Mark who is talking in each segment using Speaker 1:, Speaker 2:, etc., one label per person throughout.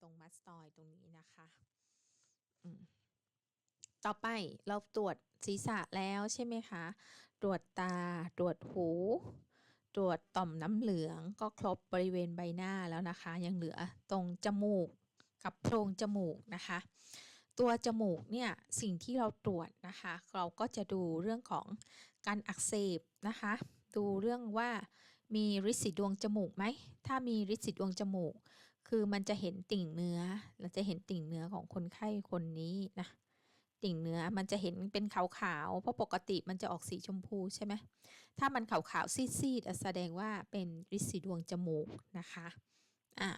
Speaker 1: ตรงมัสตอยตรงนี้นะคะต่อไปเราตรวจศีรษะแล้วใช่ไหมคะ ตรวจตา ตรวจหู ตรวจต่อมน้ำเหลืองก็ครบบริเวณใบหน้าแล้วนะคะ ยังเหลือตรงจมูกกับโพรงจมูกนะคะ ตัวจมูกเนี่ยสิ่งที่เราตรวจนะคะ เราก็จะดูเรื่องของการอักเสบนะคะ ดูเรื่องว่ามีริดสีดวงจมูกไหม ถ้ามีริดสีดวงจมูก คือมันจะเห็นติ่งเนื้อ เราจะเห็นติ่งเนื้อของคนไข้คนนี้นะ ติ่งเนื้อมันจะเห็นเป็นขาวๆ เพราะปกติมันจะออกสีชมพูใช่ไหม ถ้ามันขาวๆซีดๆแสดงว่าเป็นริดสีดวงจมูกนะคะอ่า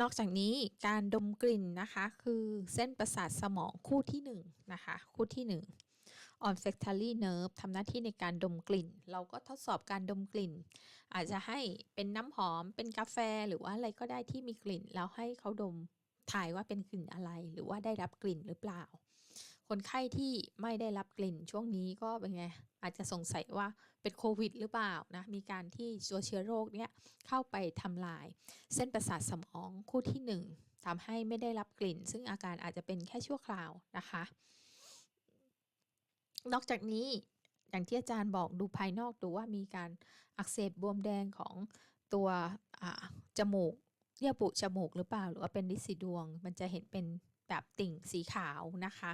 Speaker 1: นอกจากนี้การดมกลิ่นนะคะ คือเส้นประสาทสมองคู่ที่1นนะคะคู่ที่1 olfactory nerve ทำหน้าที่ในการดมกลิ่น เราก็ทดสอบการดมกลิ่น อาจจะให้เป็นน้ำหอมเป็นกาแฟหรือว่าอะไรก็ได้ที่มีกลิ่น แล้วให้เขาดมถ่ายว่าเป็นกลิ่นอะไร หรือว่าได้รับกลิ่นหรือเปล่า คนไข้ที่ไม่ได้รับกลิ่นช่วงนี้ก็เป็นไง อาจจะสงสัยว่าเป็นโควิด หรือเปล่านะมีการที่ตัวเชื้อโรคเนี้ยเข้าไปทำลาย เส้นประสาทสมองคู่ที่ 1ทำให้ไม่ได้รับกลิ่น ซึ่งอาการอาจจะเป็นแค่ชั่วคราวนะคะ นอกจากนี้อย่างที่อาจารย์บอกดูภายนอกดูว่ามีการอักเสบบวมแดงของตัวจมูกเยื่อบุจมูกหรือเปล่า หรือว่าเป็นดิสีดวง มันจะเห็นเป็นแบบติ่งสีขาวนะคะ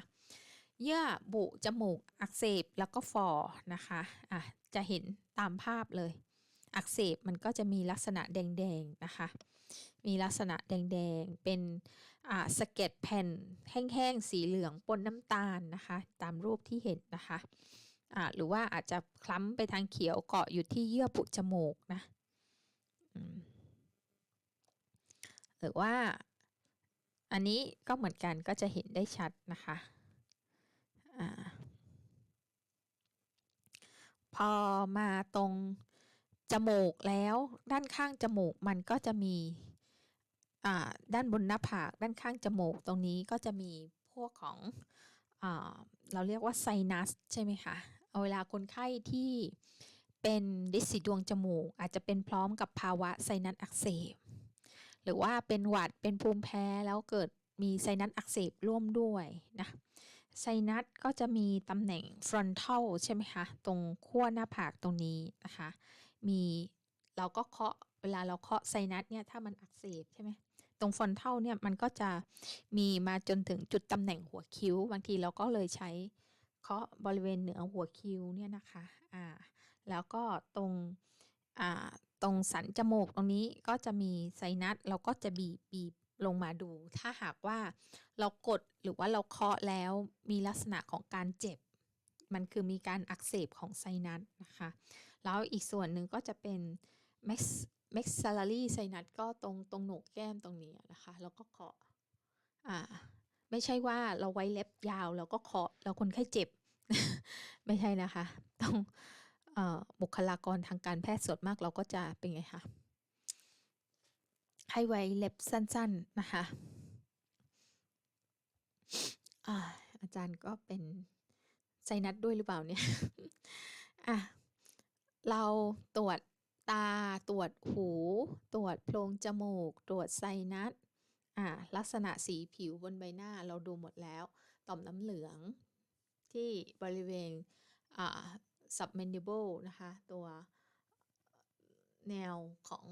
Speaker 1: เยื่อบุจมูกอักเสบแล้วก็ฟอนะคะะจะเห็นตามภาพเลย อักเสบมันก็จะมีลักษณะแดงๆนะคะ มีลักษณะแดงๆ เป็นสเก็ตแผ่นแห้งๆ สีเหลืองปนน้ำตาลนะคะ ตามรูปที่เห็นนะคะหรือว่าอาจจะคล้ำไปทางเขียวเกาะอยู่ที่เยื่อบุจมูกนะหรือว่าอันนี้ก็เหมือนกันก็จะเห็นได้ชัดนะคะอพอมาตรง จมูกแล้วด้านข้างจมูกมันก็จะมีด้านบนหน้าผากด้านข้างจมูกตรงนี้ก็จะมีพวกของอเราเรียกว่าไซนัสใช่ไหมคะเอาเวลาคนไข้ที่เป็นดิสีดวงจมูก อาจจะเป็นพร้อมกับภาวะไซนัสอักเสบหรือว่าเป็นหวัดเป็นภูมิแพ้แล้วเกิดมีไซนัสอักเสบร่วมด้วยนะไซนัสก็จะมีตำแหน่ง frontal ใช่ไหมคะ ตรงขั้วหน้าผากตรงนี้นะคะ มีเราก็เคาะเวลาเราเคาะไซนัสเนี่ยถ้ามันอักเสบใช่ไหมตรงฟอนเทลเนี่ยมันก็จะมีมาจนถึงจุดตำแหน่งหัวคิ้ว บางทีเราก็เลยใช้เคาะบริเวณเหนือหัวคิ้วเนี่ยนะคะอ่าแล้วก็ตรงอ่าตรงสันจมูกตรงนี้ก็จะมีไซนัสเราก็จะบีบบีบลงมาดู ถ้าหากว่าเรากดหรือว่าเราเคาะแล้วมีลักษณะของการเจ็บ มันคือมีการอักเสบของไซนัสนะคะ แล้วอีกส่วนหนึ่งก็จะเป็นแม็กเม็กซาลารีไซนัสก็ตรงตรงโหนกแก้มตรงนี้นะคะ แล้วก็เคาะอ่าไม่ใช่ว่าเราไว้เล็บยาวแล้วก็เคาะแล้วคนไข้เจ็บ ไม่ใช่นะคะต้องบุคลากรทางการแพทย์สดมากเราก็จะเป็นไงคะให้ไว้เล็บสั้น ๆนะคะอาอาจารย์ก็เป็น ไซนัสด้วยหรือเปล่าเนี่ยอะเราตรวจตาตรวจหู ตรวจโพรงจมูก ตรวจไซนัสอ่าลักษณะสีผิวบนใบหน้าเราดูหมดแล้ว ต่อมน้ำเหลือง ที่บริเวณอ่า submandible นะคะ ตัวแนวของ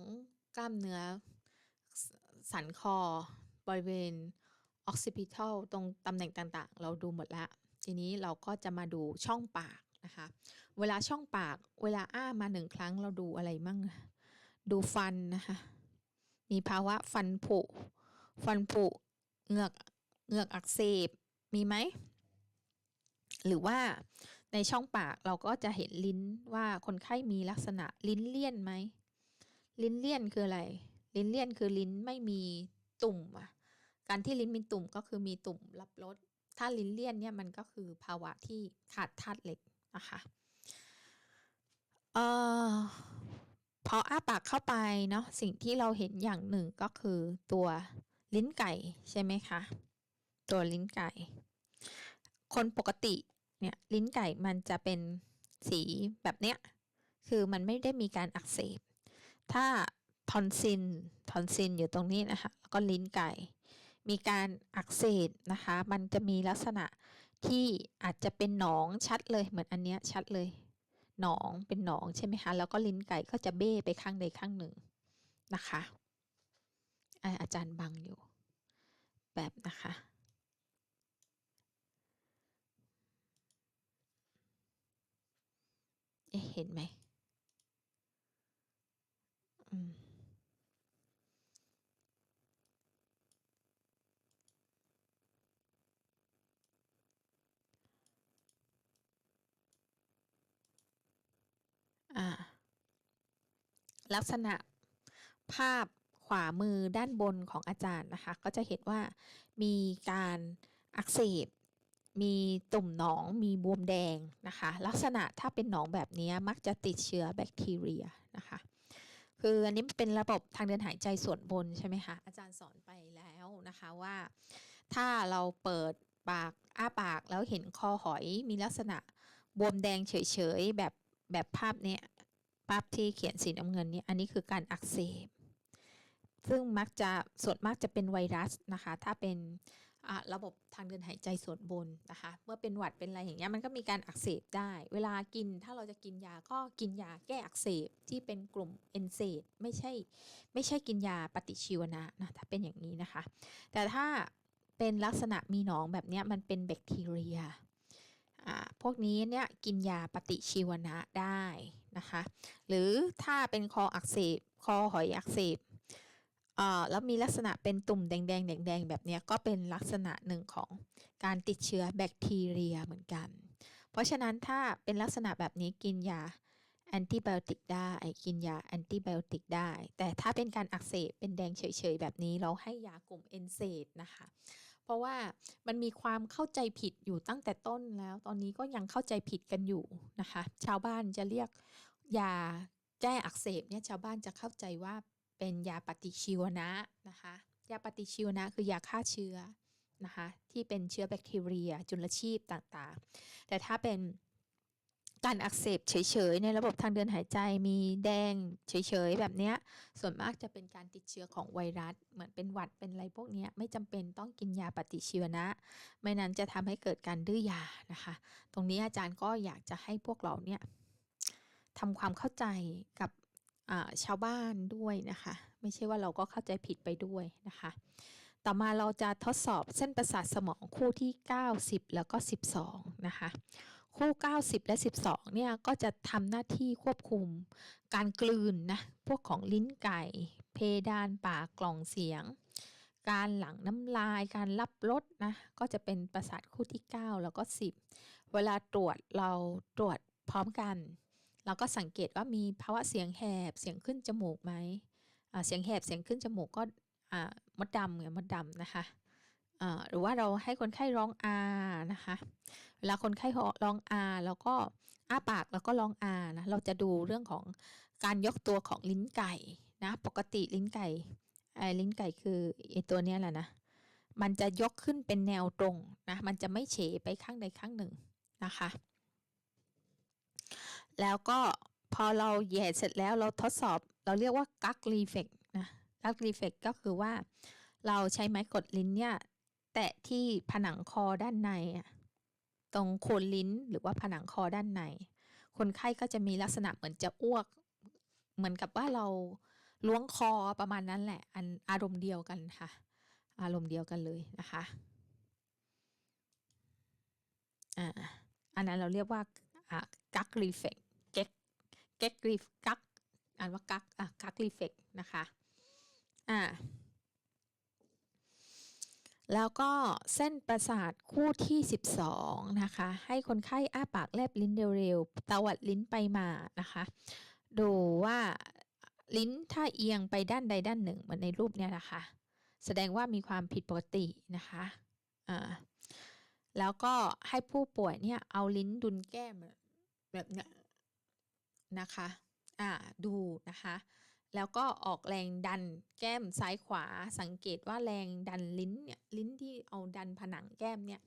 Speaker 1: กล้ามเนื้อสันคอบริเวณ occipital ตรงตำแหน่งต่างๆ เราดูหมดแล้ว ทีนี้เราก็จะมาดูช่องปากนะคะ เวลาช่องปาก เวลาอ้ามาหนึ่งครั้งเราดูอะไรมั่ง ดูฟันนะคะ มีภาวะฟันผุ ฟันผุ เหงือก เหงือกอักเสบ มีไหม หรือว่าในช่องปากเราก็จะเห็นลิ้นว่าคนไข้มีลักษณะลิ้นเลี่ยนไหม ลิ้นเลี่ยนคืออะไร ลิ้นเลี่ยนคือลิ้นไม่มีตุ่มอะการที่ลิ้นมีตุ่มก็คือมีตุ่มรับรส ถ้าลิ้นเลี่ยนเนี่ยมันก็คือภาวะที่ขาดธาตุเหล็กนะคะเอ่อพออ้าปากเข้าไปเนาะสิ่งที่เราเห็นอย่างหนึ่งก็คือตัวลิ้นไก่ใช่ไหมคะตัวลิ้นไก่ คนปกติเนี่ยลิ้นไก่มันจะเป็นสีแบบเนี้ยคือมันไม่ได้มีการอักเสบ ถ้าทอนซินทอนซินอยู่ตรงนี้นะคะแล้วก็ลิ้นไก่ มีการอักเสบนะคะ มันจะมีลักษณะที่อาจจะเป็นหนองชัดเลยเหมือนอันเนี้ยชัดเลย หนองเป็นหนองใช่ไหมคะแล้วก็ลิ้นไก่ก็จะเบ้ไปข้างใดข้างหนึ่งนะคะอาอาจารย์บังอยู่ แบบนะคะเอ๊ะเห็นไหมอืม อ่า ลักษณะภาพขวามือด้านบนของอาจารย์นะคะ ก็จะเห็นว่ามีการอักเสบ มีตุ่มหนอง มีบวมแดงนะคะ ลักษณะถ้าเป็นหนองแบบนี้มักจะติดเชื้อแบคทีเรียนะคะ คืออันนี้เป็นระบบทางเดินหายใจส่วนบนใช่ไหมคะ อาจารย์สอนไปแล้วนะคะว่า ถ้าเราเปิดปากอ้าปากแล้วเห็นคอหอยมีลักษณะบวมแดงเฉยๆแบบแบบภาพเนี้ย ภาพที่เขียนสีน้ำเงินเนี่ยอันนี้คือการอักเสบซึ่งมักจะส่วนมากจะเป็นไวรัสนะคะ ถ้าเป็นระบบทางเดินหายใจส่วนบนนะคะ เมื่อเป็นหวัดเป็นอะไรอย่างเงี้ยมันก็มีการอักเสบได้ เวลากินถ้าเราจะกินยาก็กินยาแก้อักเสบที่เป็นกลุ่มเอนเซดไม่ใช่ไม่ใช่กินยาปฏิชีวนะนะถ้าเป็นอย่างนี้นะคะ แต่ถ้าเป็นลักษณะมีหนองแบบเนี้ยมันเป็นแบคทีเรีย พวกนี้เนี่ยกินยาปฏิชีวนะได้นะคะ หรือถ้าเป็นคออักเสบคอหอยอักเสบแล้วมีลักษณะเป็นตุ่มแดงแดงแดงแบบนี้ก็เป็นลักษณะหนึ่งของการติดเชื้อแบคทีเรียเหมือนกัน เพราะฉะนั้นถ้าเป็นลักษณะแบบนี้กินยาแอนติไบโอติกได้กินยาแอนติไบโอติกได้ แต่ถ้าเป็นการอักเสบเป็นแดงเฉยๆ แบบนี้เราให้ยากลุ่มเอนเซดนะคะ ราะว่ามันมีความเข้าใจผิดอยู่ตั้งแต่ต้นแล้ว ตอนนี้ก็ยังเข้าใจผิดกันอยู่นะคะ ชาวบ้านจะเรียกยาแก้อักเสบเนี่ยชาวบ้านจะเข้าใจว่าเป็นยาปฏิชีวนะนะคะ ยาปฏิชีวนะคือยาฆ่าเชื้อนะคะที่เป็นเชื้อแบคทีเรียจุลชีพต่างๆ แต่ถ้าเป็น การอักเสบเฉยๆ ในระบบทางเดินหายใจมีแดงเฉยๆ แบบนี้ส่วนมากจะเป็นการติดเชื้อของไวรัส เหมือนเป็นหวัดเป็นอะไรพวกนี้ไม่จำเป็นต้องกินยาปฏิชีวนะ ไม่นั้นจะทำให้เกิดการดื้อยานะคะ ตรงนี้อาจารย์ก็อยากจะให้พวกเราเนี่ยทำความเข้าใจกับชาวบ้านด้วยนะคะ ไม่ใช่ว่าเราก็เข้าใจผิดไปด้วยนะคะ ต่อมาเราจะทดสอบเส้นประสาทสมองคู่ที่ 90 แล้วก็ 12 นะคะ คู่ 90 และ 12 เนี่ยก็จะทำหน้าที่ควบคุมการกลืนนะพวกของลิ้นไก่ เพดานปากกล่องเสียง การหลั่งน้ำลายการรับรสนะก็จะเป็นประสาทคู่ที่ 9 แล้วก็ 10 เวลาตรวจเราตรวจพร้อมกัน เราก็สังเกตว่ามีภาวะเสียงแหบเสียงขึ้นจมูกไหมเสียงแหบเสียงขึ้นจมูกก็มดดำไงมดดำนะคะ หรือว่าเราให้คนไข้ร้องอานะคะเวลาคนไข้ร้องอาแล้วก็อ้าปากแล้วก็ร้องอานะเราจะดูเรื่องของการยกตัวของลิ้นไก่นะปกติลิ้นไก่ไอ้ลิ้นไก่คือไอ้ตัวเนี้ยแหละนะมันจะยกขึ้นเป็นแนวตรงนะมันจะไม่เฉไปข้างใดข้างหนึ่งนะคะ แล้วก็พอเราแย่เสร็จแล้วเราทดสอบเราเรียกว่ากักรีเฟกนะกักรีเฟกก็คือว่าเราใช้ไม้กดลิ้นเนี่ย แตะที่ผนังคอด้านในตรงโคนลิ้นหรือว่าผนังคอด้านใน คนไข้ก็จะมีลักษณะเหมือนจะอ้วก เหมือนกับว่าเราล้วงคอประมาณนั้นแหละ อันอารมณ์เดียวกันค่ะ อารมณ์เดียวกันเลยนะคะอ่าอันนั้นเราเรียกว่ากักรีเฟกเก็กเก็กรีฟกักอ่านว่ากักอะกักรีเฟกนะคะอ่า แล้วก็เส้นประสาทคู่ที่ 12 นะคะ ให้คนไข้อ้าปากแลบลิ้นเร็วๆตวัดลิ้นไปมานะคะ ดูว่าลิ้นถ้าเอียงไปด้านใดด้านหนึ่งเหมือนในรูปเนี่ยนะคะ แสดงว่ามีความผิดปกตินะคะอ่าแล้วก็ให้ผู้ป่วยเนี่ยเอาลิ้นดุลแก้มแบบเนี้ยนะคะ อ่าดูนะคะ แล้วก็ออกแรงดันแก้มซ้ายขวา สังเกตว่าแรงดันลิ้นเนี่ยลิ้นที่เอาดันผนังแก้มเนี่ย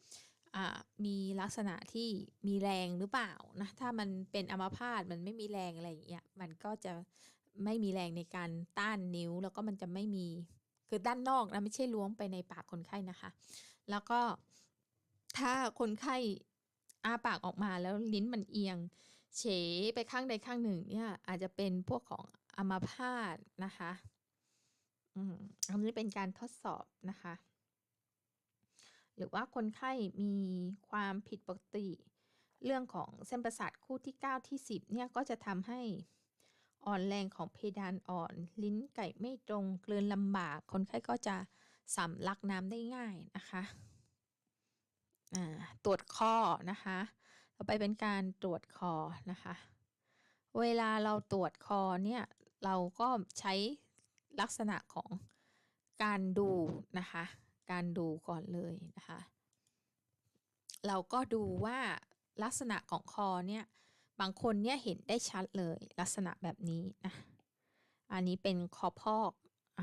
Speaker 1: มีลักษณะที่มีแรงหรือเปล่านะถ้ามันเป็นอัมพาตมันไม่มีแรงอะไรอย่างเงี้ยมันก็จะไม่มีแรงในการต้านนิ้วแล้วก็มันจะไม่มีคือด้านนอกนะไม่ใช่ล้วงไปในปากคนไข้นะคะ แล้วก็ถ้าคนไข้อาปากออกมาแล้วลิ้นมันเอียง เฉไปข้างใดข้างหนึ่งเนี่ยอาจจะเป็นพวกของ อัมาพาตนะคะอันนี้เป็นการทดสอบนะคะ หรือว่าคนไข้มีความผิดปกติ เรื่องของเส้นประสาทคู่ที่ 9 ที่ 10 เนี่ยก็จะทำให้อ่อนแรงของเพดานอ่อน ลิ้นไก่ไม่ตรงกลืนลำบาก คนไข้ก็จะสำลักน้ำได้ง่ายนะคะตรวจคอนะคะต่อไปเป็นการตรวจคอนะคะ เวลาเราตรวจคอเนี่ย เราก็ใช้ลักษณะของการดูนะคะ การดูก่อนเลยนะคะ เราก็ดูว่าลักษณะของคอเนี่ยบางคนเนี่ยเห็นได้ชัดเลยลักษณะแบบนี้นะอันนี้เป็นคอพอกอ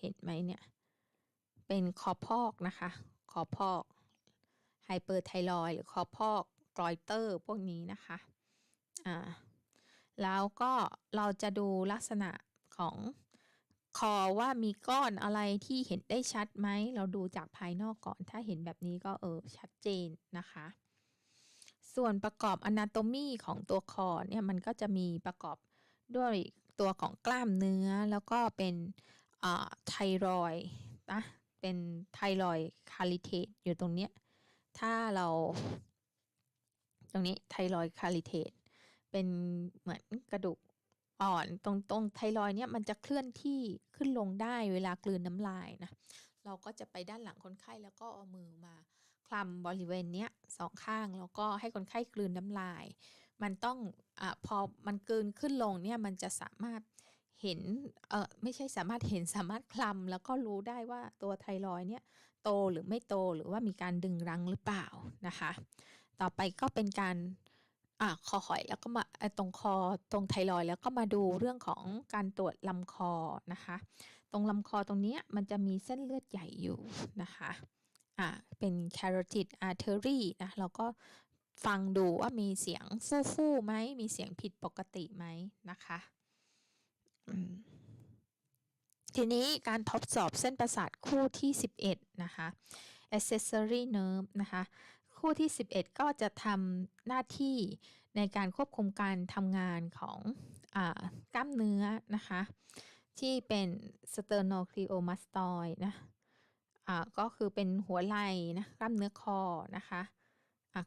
Speaker 1: เห็นไหมเนี่ยเป็นคอพอกนะคะคอพอกไฮเปอร์ไทรอยหรือคอพอกกรอยเตอร์พวกนี้นะคะอ่า แล้วก็เราจะดูลักษณะของคอว่ามีก้อนอะไรที่เห็นได้ชัดไหม เราดูจากภายนอกก่อน ถ้าเห็นแบบนี้ก็เออชัดเจนนะคะ ส่วนประกอบอนาโตมีของตัวคอเนี่ยมันก็จะมีประกอบด้วยตัวของกล้ามเนื้อแล้วก็เป็นไทรอยนะเป็นไทรอยคาลิเทตอยู่ตรงเนี้ยถ้าเรา ตรงนี้ไทรอยคาลิเทต เป็นเหมือนกระดูกอ่อนตรงตรงไทรอยเนี่ยมันจะเคลื่อนที่ขึ้นลงได้เวลากลืนน้ำลายนะเราก็จะไปด้านหลังคนไข้แล้วก็เอามือมาคลำบริเวณเนี้ยสองข้างแล้วก็ให้คนไข้กลืนน้ำลาย มันต้องอ่าพอมันกลืนขึ้นลงเนี่ยมันจะสามารถเห็นเออไม่ใช่สามารถเห็นสามารถคลำแล้วก็รู้ได้ว่าตัวไทรอยเนี่ยโตหรือไม่โตหรือว่ามีการดึงรังหรือเปล่านะคะ ต่อไปก็เป็นการ อ่าคอหอยแล้วก็มาตรงคอตรงไทรอยแล้วก็มาดูเรื่องของการตรวจลำคอนะคะ ตรงลำคอตรงนี้มันจะมีเส้นเลือดใหญ่อยู่นะคะอ่าเป็น carotid artery นะเราก็ฟังดูว่ามีเสียงฟู่ฟู่ไหมมีเสียงผิดปกติไหมนะคะทีนี้การทดสอบเส้นประสาทคู่ที่ 11 นะคะ accessory nerve นะคะ คู่ที่ 11 ก็จะทำหน้าที่ในการควบคุมการทำงานของอกล้ามเนื้อนะคะ ที่เป็น sternocleidomastoid นะก็คือเป็นหัวไหล่นะกล้ามเนื้อคอนะคะ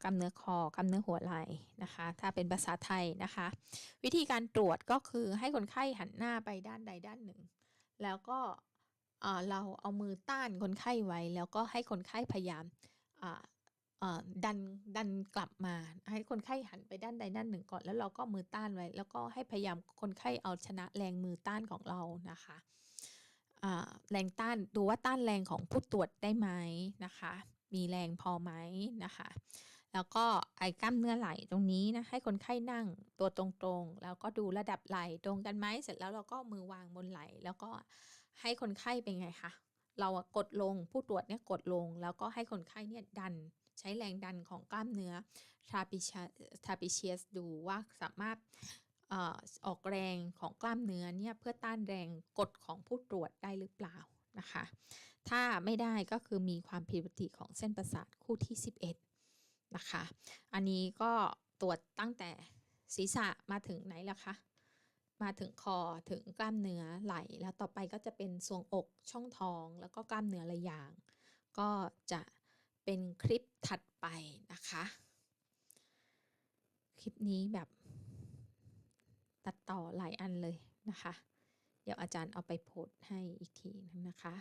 Speaker 1: กล้ามเนื้อคอกล้ามเนื้อหัวไหล่นะคะ ถ้าเป็นภาษาไทยนะคะ วิธีการตรวจก็คือให้คนไข้หันหน้าไปด้านใดด้านหนึ่ง แล้วก็เราเอามือต้านคนไข้ไว้ แล้วก็ให้คนไข้พยายาม ดันดันกลับมา ให้คนไข้หันไปด้านใดด้านหนึ่งก่อน แล้วเราก็มือต้านไว้ แล้วก็ให้พยายามคนไข้เอาชนะแรงมือต้านของเรานะคะแรงต้านดูว่าต้านแรงของผู้ตรวจได้ไหมนะคะ มีแรงพอไหมนะคะ แล้วก็ไอ้กล้ามเนื้อไหล่ตรงนี้นะให้คนไข้นั่งตัวตรงๆ แล้วก็ดูระดับไหล่ตรงกันไหมเสร็จแล้วเราก็มือวางบนไหล่แล้วก็ให้คนไข้เป็นไงคะเรากดลงผู้ตรวจเนี่ยกดลง แล้วก็ให้คนไข้เนี่ยดัน ใช้แรงดันของกล้ามเนื้อทราปิเชียสดูว่าสามารถออกแรงของกล้ามเนื้อเนี่ยเพื่อต้านแรงกดของผู้ตรวจได้หรือเปล่านะคะ ถ้าไม่ได้ก็คือมีความผิดปกติของเส้นประสาทคู่ที่ 11 นะคะ อันนี้ก็ตรวจตั้งแต่ศีรษะมาถึงไหนล้วคะ มาถึงคอถึงกล้ามเนื้อไหล่แล้วต่อไปก็จะเป็นทรวงอกช่องท้อง แล้วก็กล้ามเนื้อระยาง ก็จะ เป็นคลิปถัดไปนะคะ คลิปนี้แบบตัดต่อหลายอันเลยนะคะ เดี๋ยวอาจารย์เอาไปโพสให้อีกทีนึงนะคะ